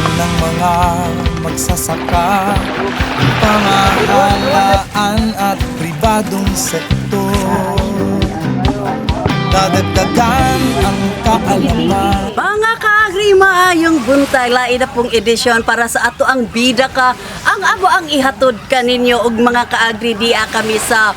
ng mga magsasaka. Pamahalaan at pribadong sektor. Dadagdagan ang kaalaman. Mga kaagri maayong buntag lain na pong edisyon para sa ato ang bida ka. Ang amo ang ihatod kaninyo og mga kaagri diya kami sa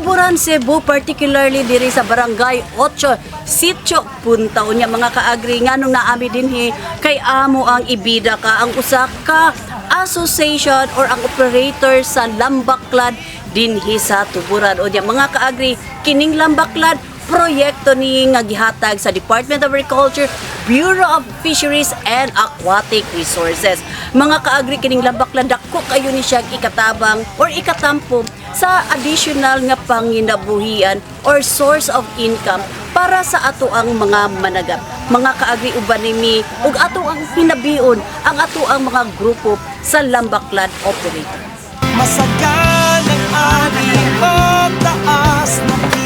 Tuburan Cebu particularly diri sa barangay 8 Sitio Punta unya. Mga kaagri nganong naami dinhi kay amo ang ibida ka. Ang usa ka association or ang operator sa Lambaklad dinhi sa Tuburan unya. Mga kaagri kining Lambaklad proyekto ni nga gihatag sa Department of Agriculture, Bureau of Fisheries and Aquatic Resources. Mga kaagri kining lambaklan dako kayo ni siya ikatabang or ikatampo sa additional nga panginabuhian or source of income para sa ato ang mga managat. Mga kaagri uban nimi ug ato ang hinabion ang ato ang mga grupo sa Lambaklad Operator. Masagan ang ani mataas na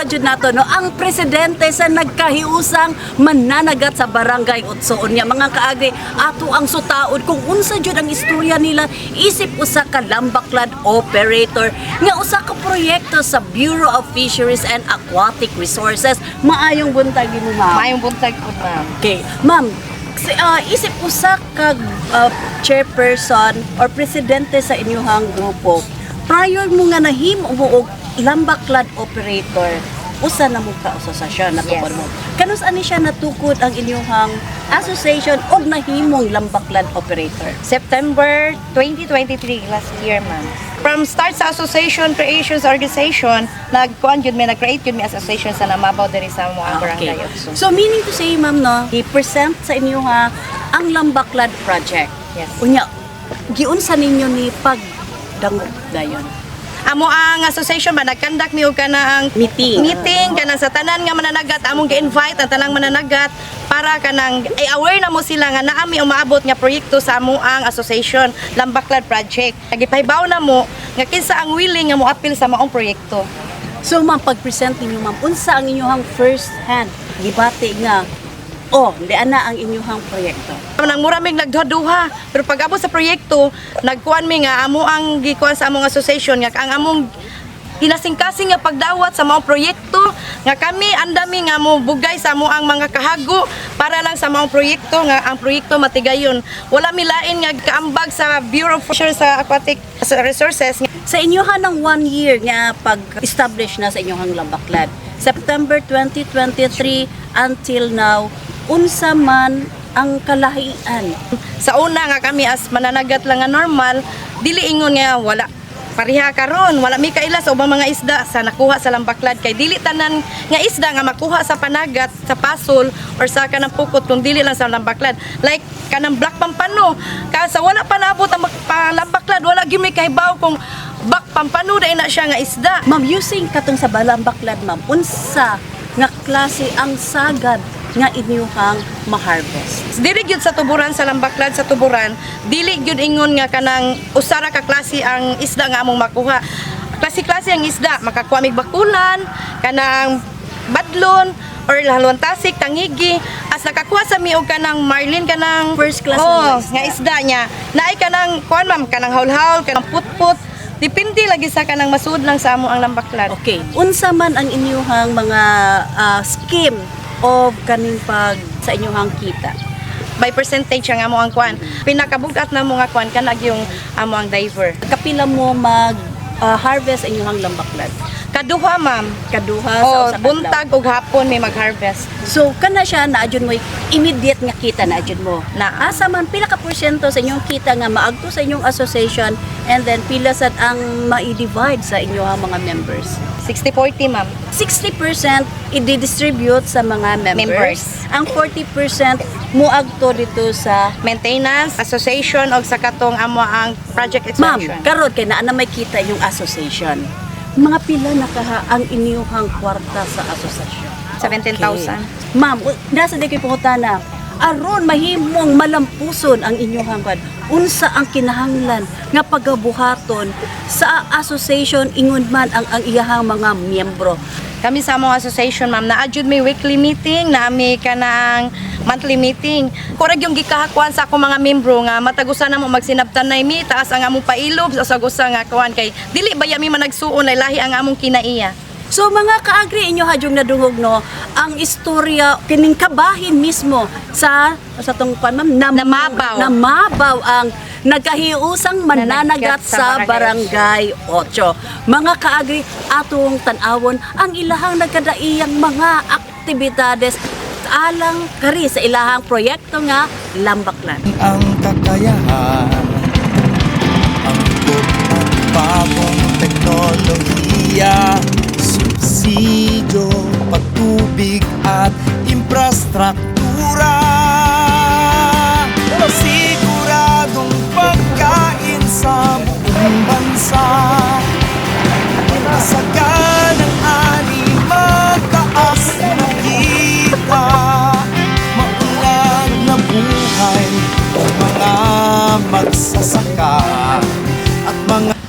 kauban jud nato no ang presidente sa nagkahiusang mananagat sa barangay Utsoon niya. Mga kaagri, ato ang sutaod kung unsa jud ang istorya nila isip usa ka lambaklad operator nga usa ka proyekto sa Bureau of Fisheries and Aquatic Resources. Maayong buntag mo, ma'am. Mayong buntag po, ma'am. Okay, ma'am, si- ah, isip usa ka ah, chairperson or presidente sa inyong grupo. Prior mo nga nahimo mo og lambaklad operator, usa na mo ka asosasyon na Yes. mo. Kanus ani siya natukod ang inyong association og nahimong lambaklad operator. September 2023, last year, ma'am. From start sa association, creations, organization, nagkuan yun, may nag-create yun, may association sa namabaw diri sa mga Ah, barangay. okay. So meaning to say, ma'am, no, i-present sa inyo ha ang Lambaklad Project. Yes. Unya, giunsa ninyo ni pagdangog dayon. Amo ang association ba nagkandak mi og kana ang Meeting. meeting kanang sa tanan nga mananagat among gi-invite ang tanang mananagat para kanang ay aware na mo sila nga naami umaabot nga proyekto sa amo ang association Lambaklad Project. Nagipahibaw na mo nga kinsa ang willing nga mo apil sa maong proyekto. So ma'am, pag-present ninyo ma'am, unsa ang inyong first hand gibati nga oh, di ana ang inyong proyekto. Nang muramig nagduha pero pag abot sa proyekto nagkuan mi nga amo ang gikuan sa among association nga ang among hinasingkasing nga pagdawat sa mga proyekto nga kami andami nga mo bugay sa amo ang mga kahago para lang sa mga proyekto nga ang proyekto matigayon wala milain nga kaambag sa Bureau of Fisheries sa Aquatic Resources Sa inyohan ng one year nga pag-establish na sa inyong Lambaklad, September 2023 until now, unsa man ang kalahian? Sa una nga kami as mananagat lang nga normal dili ingon nga wala pareha karon wala mi kailas o mga isda sa nakuha sa lambaklad. Kay dili tanan nga isda nga makuha sa panagat sa pasol or sa kanang pukot kung dili lang sa lambaklad. Like kanang black pampano. Ka sa wala pa naabot ang lambaklad wala gyud mi kahibaw kung bak pampano dai na siya nga isda. Ma'am, using katong sa Balambaklad, ma'am, unsa nga klase ang sagad nga inyuhang ma-harvest? dili gyud sa tuburan sa lambaklad sa tuburan dili gyud ingon nga kanang usara ka klase ang isda nga among makuha. Klase-klase ang isda makakuha mig bakulan kanang badlon or halon tasik tangigi. As nakakuha sa mi og kanang marlin kanang First class oh, nga isda. nga isda. niya. Naay kanang kuan ma'am kanang haul-haul kanang putput. Depende lagi sa kanang masud lang sa amo ang lambaklad. Okay, unsa man ang inyuhang mga ah, scheme of kaning pag sa inyuhang kita? by percentage ang amo ang kuan pinakabugat na mo nga kuan kanag yung amo ang diver Kapila mo mag ah, harvest inyuhang lambaklad? Kaduha ma'am Kaduha sa Oh, usa ka buntag ug hapon may mag-harvest. So kana siya naadyon mo immediate nga kita naadyon mo. Na Asa man pila ka porsyento sa inyong kita nga maagto sa inyong association and then pila sad ang ma-divide sa inyong mga members? 60-40 ma'am. 60% i-distribute sa mga members. Members. Ang 40% muagto dito sa Maintenance, association og sa katong amo ang project Ma'am, expansion. karod kay naa na may kita yung association. Mga pila na kaha ang inyong kwarta sa association? 17,000. Ma'am, u- nasa di kayo pangutana. Aron mahimong malampuson ang inyong kwan. unsa ang kinahanglan nga pagabuhaton sa association ingon man ang ang iyahang mga miyembro. Kami sa among association, ma'am, na adjud may weekly meeting, na mi ka ng monthly meeting. Kurag yung gikahakuan sa ako mga membro nga matagusan na mo magsinabtan na mi, taas ang among pailob, sa sagusa nga kuan kay dili ba mi managsuon ay lahi ang among kinaiya. So mga kaagri inyo hadyong nadungog no ang istorya kining kabahin mismo sa sa tong pan ma'am nam- Namabaw. namabaw ang nagkahiusang mananagat sa sa barangay 8. Mga kaagri atong tanawon ang ilahang nagkadaiyang mga aktibidades alang kari sa ilahang proyekto nga Lambaklan. ang kakayahan Angkop at bagong teknolohiya Subsidyo, patubig at infrastruktura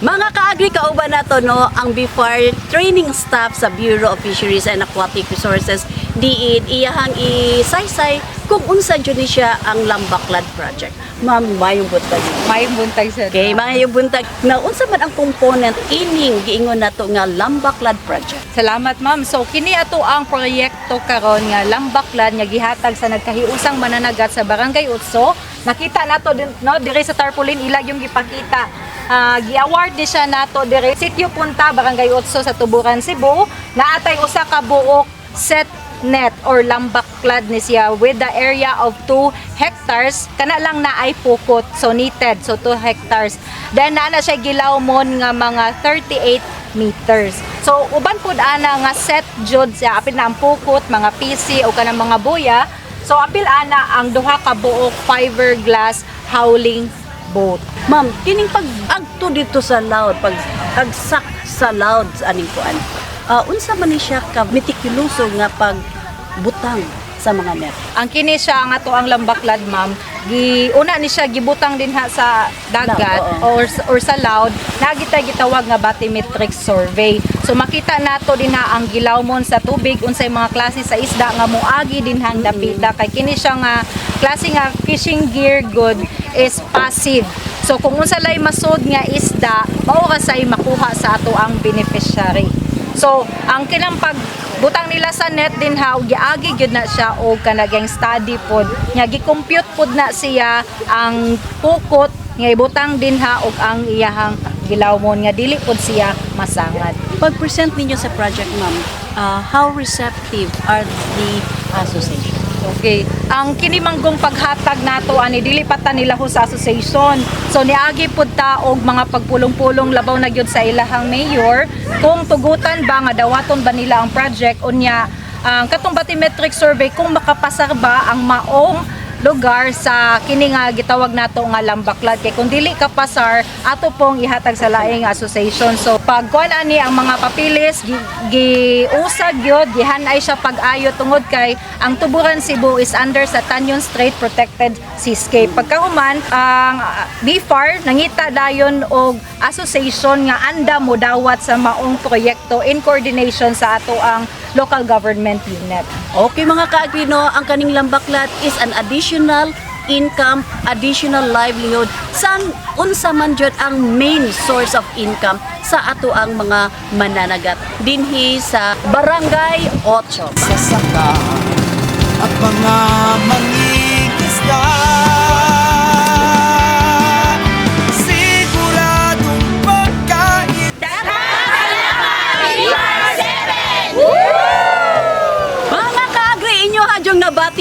mga kaagri kauban nato no ang BIFAR training staff sa Bureau of Fisheries and Aquatic Resources diin iyahang isaysay kung unsa jud siya ang Lambaklad project. Ma'am, mayong buntag. May buntag sa Okay, mayong buntag na unsa man ang component ining giingon nato nga Lambaklad project. Salamat ma'am. So kini ato ang proyekto karon nga Lambaklad nga gihatag sa nagkahiusang mananagat sa Barangay Utso. Nakita nato din no dire sa tarpaulin ilag yung gipakita. Ah, gi-award ni siya nato dire. Sitio Punta Barangay Utso sa Tuburan, Cebu. Naatay usa ka buok set net or lambaklad ni siya with the area of 2 hectares. Kana lang na ay pukot so needed so 2 hectares. Then na siya gilawmon nga mga 38 meters. So uban pud ana nga set jud siya. Apil na ang pukot mga PC o kanang mga buya. So apil ana ang duha ka buok fiberglass howling boat Ma'am, kining pag-agto dito sa loud, pag agsak sa loud aning kuan. ah, unsa man ni siya ka meticuloso nga pag butang sa mga net. ang kini siya ang ato ang lambaklad ma'am gi una ni siya gibutang din ha sa dagat oo. or or sa loud. Nagita gitawag nga bathymetric survey. So makita nato din ha ang gilawmon sa tubig. Unsay mga klase sa isda nga moagi din hang dapita kay kini siya nga klase nga fishing gear good is passive. So kung unsa lay masud nga isda mao ka say makuha sa ato ang beneficiary. So, ang kinang pagbutang nila sa net din ha, giagi gyud na siya og kanagang study pod. Nga gi-compute pod na siya ang pukot nga ibutang din ha og ang iyahang gilawmon nga dili pod siya masangad. Pag-present ninyo sa project, ma'am, ah, how receptive are the association? Okay. Ang kini manggong paghatag nato ani dili nila ho sa association. So niagi pud ta og mga pagpulong-pulong labaw na gyud sa ilahang mayor kung tugutan ba nga dawaton ba nila ang project unya ang katong bathymetric survey kung makapasar ba ang maong lugar sa kini nga gitawag nato nga lambaklad. Kay kung dili ka pasar ato pong ihatag sa laing association. So pag kuan ani ang mga papilis gi, giusag gyud gihanay siya pag-ayo tungod kay ang tuburan Cebu is under sa Tanyon Strait Protected Seascape. Pagkahuman ang uh, BFAR nangita dayon og association nga anda mo dawat sa maong proyekto in coordination sa ato ang local government unit Okay mga ka-agrino, ang kaning lambaklat is an additional income, additional livelihood. San unsa man jud ang main source of income sa ato ang mga mananagat dinhi sa Barangay 8. sasaka At mga mangingisda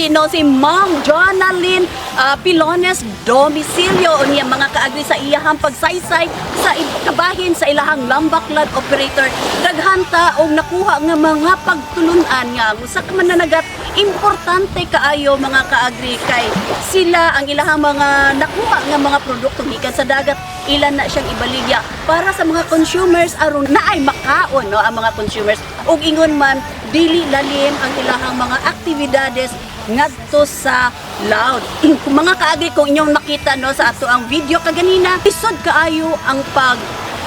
hadyong nabati no si Ma'am Jonalyn ah, Pilones Domicilio. Niya mga kaagri sa iyahang pagsaysay sa kabahin sa ilahang lambaklad operator daghanta og nakuha nga mga pagtulunan nga usa ka mananagat importante kaayo mga kaagri kay sila ang ilahang mga nakuha nga mga produkto. Gikan sa dagat ilan na siyang ibaligya. Para sa mga consumers aron naay makaon no ang mga consumers. Ug ingon man dili lalim ang ilahang mga aktibidades ngadto sa loud. Mga kaagri kung inyong nakita no sa ato ang video kaganina, isod kaayo ang pag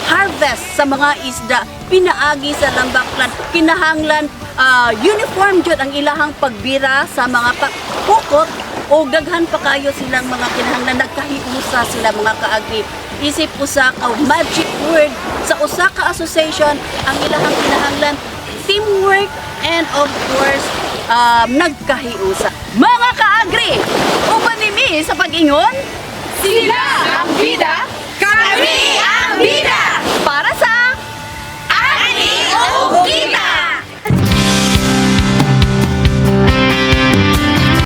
harvest sa mga isda. Pinaagi sa lambaklad kinahanglan ah, uniform jud ang ilahang pagbira sa mga pa- pukot o daghan pa kayo silang mga kinahanglan. Nagkahiusa sila mga kaagri isip usa ka magic word sa usa ka association ang ilahang kinahanglan teamwork and of course um, nagkahiusa. Mga kaagri, uban nimi sa pag-ingon, sila ang bida, kami ang bida. Para sa Ani o Gita.